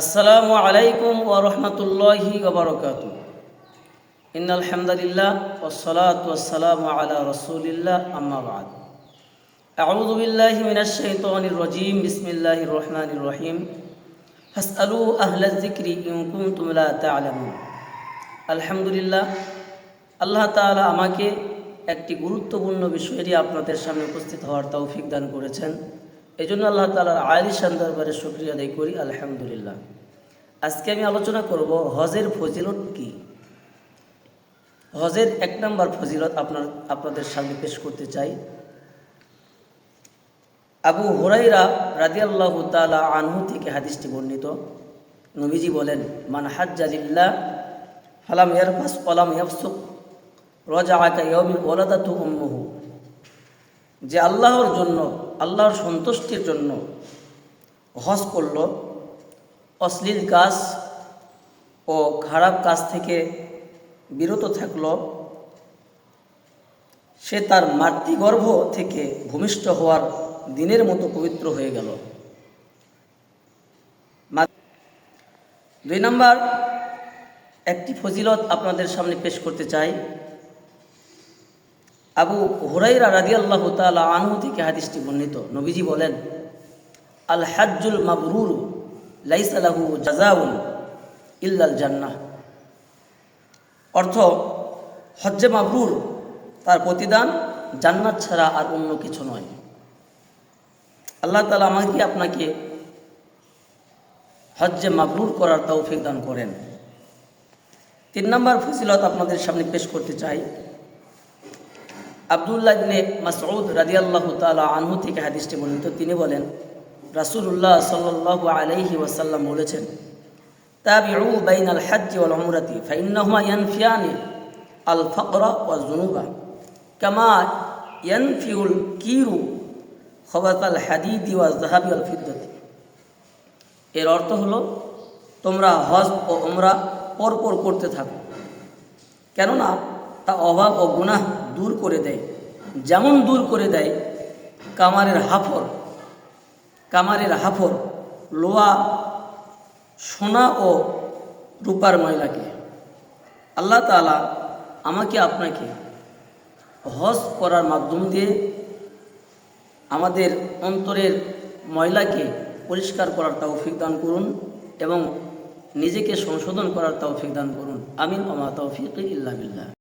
আসসালামু আলাইকুম ওয়া রাহমাতুল্লাহি ওয়া বারাকাতুহু। ইন্নাল হামদালিল্লাহ ওয়াসসালাতু ওয়াসসালামু আলা রাসূলিল্লাহ, আম্মা বা'দ। আউযু রহিম। ফাসআলু আহলায যিকরি ইন কুনতুম লা আলহামদুলিল্লাহ, আল্লাহ তাআলা আমাকে একটি গুরুত্বপূর্ণ বিষয় নিয়ে আপনাদের সামনে উপস্থিত হওয়ার তৌফিক দান করেছেন। এই জন্য আল্লাহ তালার আলিশান দরবারে শুক্রিয়া আদায় করি, আলহামদুলিল্লাহ। আজকে আমি আলোচনা করব হজের ফজিলত কি? হজের এক নম্বর ফজিলত আপনার, আপনাদের সামনে পেশ করতে চাই। আবু হুরাইরা রাদিয়াল্লাহ তালা আনহু থেকে হাদিসটি বর্ণিত। নবীজি বলেন, মান হাজ্জালিল্লাহ ফালাম ইয়ারফাস ওলাম ইয়াফসুক রজা আকা ইয়মি ওলাদাতু উম্মুহু। যে আল্লাহর জন্য আল্লাহর সন্তুষ্টির জন্য হজ করল। অশ্লীল কাজ ও খারাপ কাজ থেকে বিরত থাকল। সে তার মাতৃগর্ভ থেকে ভূমিষ্ঠ হওয়ার দিনের মতো পবিত্র হয়ে গেল। দুই নম্বর, একটি ফজিলত আপনাদের সামনে পেশ করতে চাই। আবু হুরাইরা রাদি আল্লাহ তালা আনহু থেকে হাদিসটি বর্ণিত। নবীজি বলেন, আল হাজ্জুল মাবরুর লাইস আলাহু জাজাউন ইল্লাল জান্নাহ। অর্থ, হজ্জে মাবরুর তার প্রতিদান জান্নাত ছাড়া আর অন্য কিছু নয়। আল্লাহ তালা আমাকে আপনাকে হজ্জে মাবরুর করার তৌফিক দান করেন। তিন নম্বর ফজিলত আপনাদের সামনে পেশ করতে চাই আবদুল্লাহ ইবনে মাসউদ রাদিয়াল্লাহু তাআলা আনহু থেকে হাদিসটি বর্ণিত। তিনি বলেন, রাসূলুল্লাহ সাল্লাল্লাহু আলাইহি ওয়াসাল্লাম বলেছেন, তাবিউ বাইনাল হজ্জ ওয়াল উমরাতি, ফাইন্নাহুমা ইয়ানফিয়ানি আল ফাকরা ওয়াল যুনুবা কামা ইয়ানফিউল কিরু খবাতাল হাদিদি ওয়াল যাহাবি ওয়াল ফিদ্দতি এর অর্থ হলো, তোমরা হজ ও উমরা পরপর করতে থাকো। কেননা তা অভাব ও গুনাহ দূর করে দেয়। যেমন দূর করে দেয় কামারের হাফর। কামারের হাফর লোহা সোনা ও রূপার ময়লাকে। আল্লাহ তালা আমাকে আপনাকে হজ করার মাধ্যম দিয়ে আমাদের অন্তরের ময়লাকে পরিষ্কার করার তৌফিক দান করুন এবং নিজেকে সংশোধন করার তৌফিক দান করুন। আমিন, ওমা তৌফিক ইল্লা বিল্লাহ।